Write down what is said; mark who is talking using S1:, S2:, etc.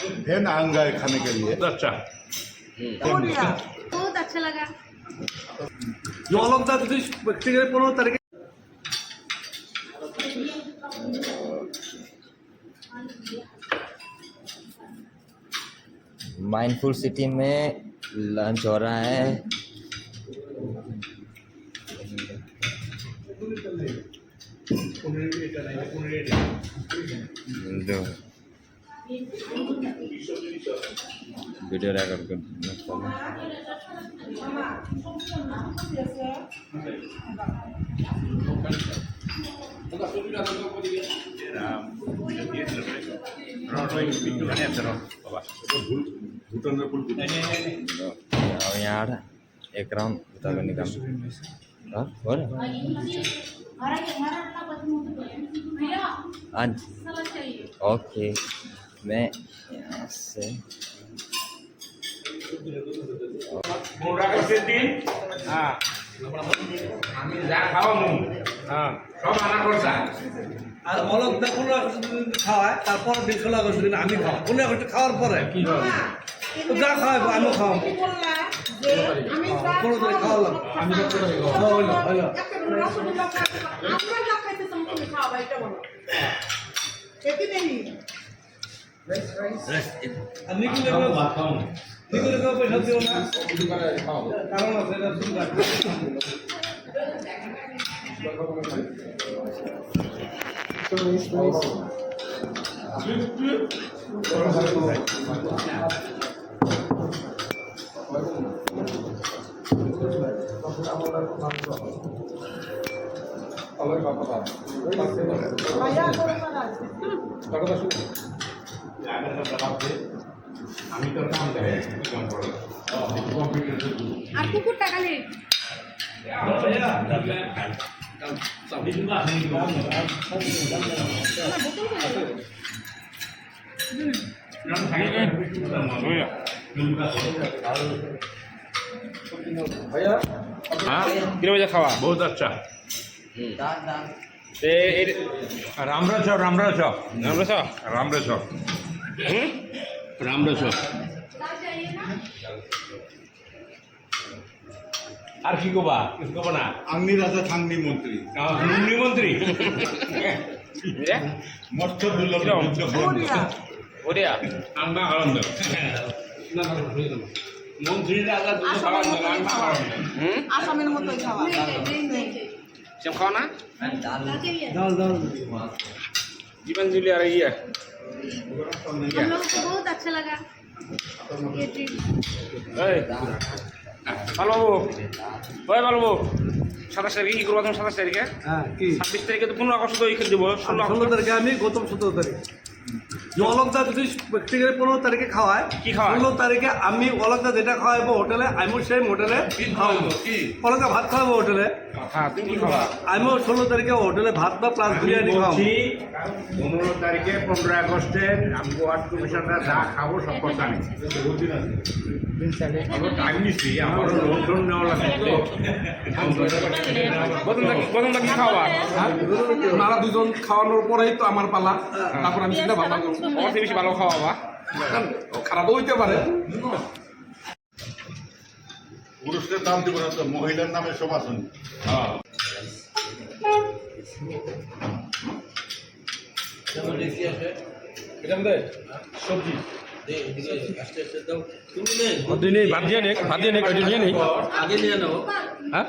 S1: फिर आऊँगा खाने के लिए
S2: अच्छा
S3: बहुत अच्छा लगा
S4: जो ऑल के दैट तरीके
S5: माइंडफुल सिटी में लंच हो रहा है दो वीडियो रिकॉर्ड कर और यहाँ आ रहा है। एक राउंड बता कर निकाल हाँ हो रहा आज ओके
S2: Vem essa. আমি যা খাওয়া মুন সব আনা করছা
S4: আর অলক দা পনেরো আগস্ট খাওয়ায় তারপর ষোলো আগস্ট দিন আমি খাওয়া পনেরো আগস্ট খাওয়ার পরে
S2: কি
S4: যা খাওয়াবো আমি খাওয়াবো পনেরো তারিখ খাওয়ালাম
S2: আমি
S4: হইল হইল খেতে নেই
S2: ভাত খাওয়াবো
S4: নিকুলের পয়সা
S2: আমি তো নাম দেয়
S3: আর কুকুর
S6: টাকা নেই
S2: খাওয়া বহুত
S6: আচ্ছা
S2: রামরা ছ রামরা ছ
S6: রামরা ছ
S2: রামরা ছ হ্যাঁ? রামদাস আর কি কবা? কিছু না?
S1: আংনি রাজা
S2: থাংনি মন্ত্রী।
S6: থাংনি
S1: মন্ত্রী? মর্থ
S6: দুর্লভ ওরিয়া
S2: আমরা আনন্দ। মন্ত্রী
S6: রাজা
S7: আসামের মতোই খাওয়া।
S6: সব খাওয়া। না? জীবন জুলি আর ইয়ে।
S3: हम लोग को बहुत अच्छा लगा ये ट्रिप
S6: এই ভালো বাবু ওই ভালো বাবু সাতাশ তারিখে কি করবো তুমি সাতাশ তারিখে
S4: হ্যাঁ কি
S6: ছাব্বিশ তারিখে তো পনেরো আগস্ট তো এই দেবো ষোলো
S4: ষোলো
S6: আগস্ট
S4: তারিখে আমি গৌতম সতেরো তারিখ যে অলকদা যদি ব্যক্তিগত পনেরো তারিখে খাওয়ায়
S6: কি খাওয়ায়?
S4: ষোলো তারিখে আমি অলকদা যেটা খাওয়াবো হোটেলে আমিও সেম হোটেলে খাওয়াবো অলকদা ভাত খাওয়াবো হোটেলে
S6: হ্যাঁ কি
S4: আমিও ষোলো তারিখে হোটেলে ভাত বা প্লাস বিরিয়ানি খাওয়াবো।
S2: পনেরো তারিখে পনেরো আগস্টের আমি ওয়ার্ড কমিশনরা যা খাব সব কথা আমি। টাইম নিচ্ছি আমারও লোন টোন নেওয়া লাগবে।
S6: প্রথম থাকি খাওয়া।
S8: আপনারা দুজন খাওয়ানোর পরেই তো আমার পালা। তারপর আমি
S6: আমার থেকে বেশি ভালো খাওয়াবা।
S8: খারাপও হইতে পারে।
S1: পুরুষদের নাম দিব না তো মহিলার নামে সব আসুন।
S8: দিনে ভাত দিয়ে নেই ভাত দিয়ে নেই ওইটা নিয়ে নেই
S4: আগে নিয়ে নেব
S8: হ্যাঁ